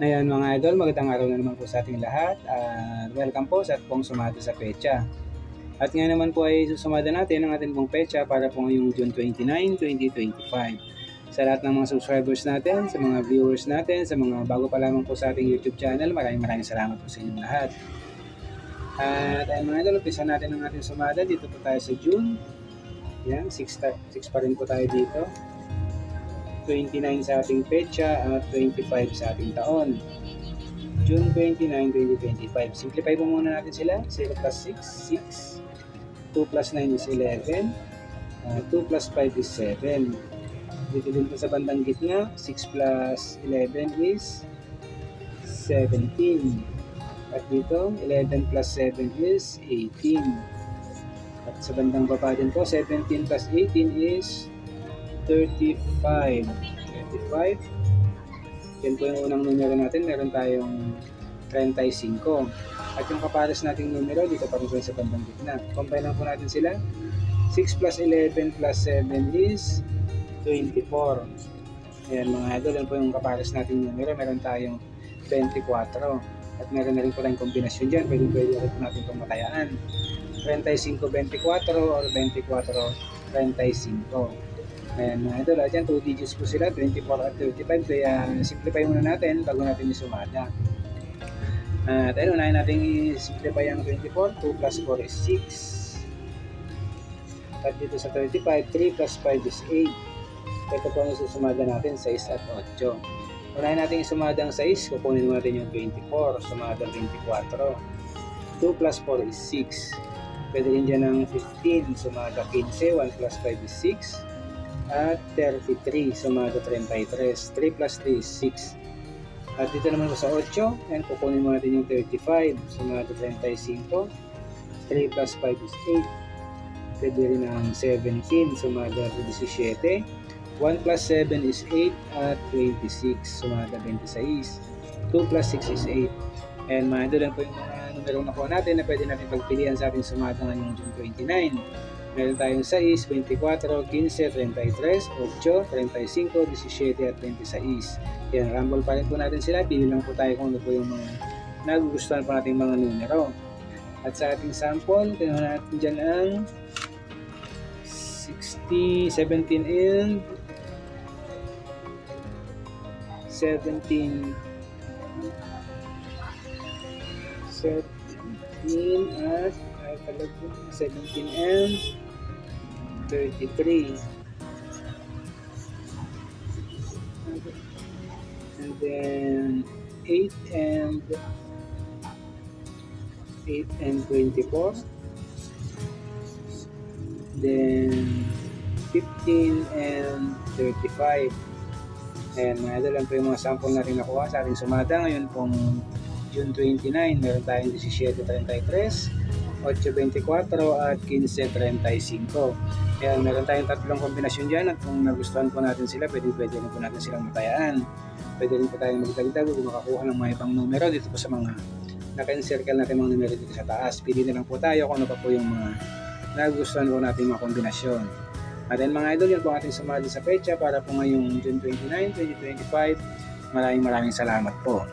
Ayan mga idol, magandang araw na naman po sa ating lahat. at welcome po sa pong sumada sa pecha. At ngayon naman po ay susumada natin ang ating pong pecha para po ngayong June 29, 2025. Sa lahat ng mga subscribers natin, sa mga viewers natin, sa mga bago pa lamang po sa ating YouTube channel, maraming maraming salamat po sa inyong lahat. At ayun mga idol, umpisa natin ang ating sumada. Dito po tayo sa June. Yan, 6, 6 pa rin po tayo dito. 29 sa ating petsa at 25 sa ating taon. June 29, 2025. Simplify po muna natin sila. 0 plus 6, 6. 2 plus 9 is 11. Uh, 2 plus 5 is 7. Dito din po sa bandang gitna, 6 plus 11 is 17. At dito, 11 plus 7 is 18. At sa bandang baba din po, 17 plus 18 is 35. 35. Yan po yung unang numero natin. Meron tayong 35. At yung kapares nating numero, dito pa rin sa bandang gitna. Combine lang po natin sila. 6 plus 11 plus 7 is 24. Ayan mga idol, yan po yung kapares nating numero. Meron tayong 24. At meron na rin po tayong kombinasyon dyan. Pwede pwede rin po natin itong matayaan. 35-24 or 24-35. Ayan mga idol, at yan 2 digits po sila, 24 at 35. Kaya simplify muna natin bago natin isumada. At ayun, unahin natin i-simplify ang 24. 2 plus 4 is 6. At dito sa 35, 3 plus 5 is 8. Ito po ang isusumada natin, 6 at 8. Unahin natin isumada ang 6, kukunin mo natin yung 24, sumada ang 24. 2 plus 4 is 6. Pwede rin dyan ng 15, sumada 15, 1 plus 5 is 6 at 33 sumado 33 3 plus 3 is 6 at dito naman sa 8 and kukunin mo natin yung 35 sumado 35 3 plus 5 is 8 pwede rin ang 17 sumado 17 1 plus 7 is 8 at 26 sumada 26 2 plus 6 is 8 and mga doon lang po yung mga numero na po natin na pwede natin pagpilian sa ating sumada ngayong June 29 Meron tayong 6, 24, 15, 33, 8, 35, 17 at 26. Yan, rumble pa rin po natin sila. Pili lang po tayo kung ano po yung mga nagugustuhan po nating mga numero. At sa ating sample, tingnan natin dyan ang 60, 17 and 17 17 at ay talaga 17 and 33 and then 8 and 8 and 24 then 15 and 35 Ayan, mga lang po yung mga sample natin nakuha sa ating sumada. Ngayon pong June 29, meron tayong 17.33, 8.24 at 15.35. Kaya meron tayong tatlong kombinasyon dyan at kung nagustuhan po natin sila, pwede pwede rin po natin silang matayaan. Pwede rin po tayong magdagdag kung makakuha ng mga ibang numero dito po sa mga naka-encircle natin mga numero dito sa taas. Pili na lang po tayo kung ano pa po yung mga nagustuhan po natin mga kombinasyon. At then mga idol, yan po ating sumali sa pecha para po ngayong June 29, 2025. Maraming maraming salamat po.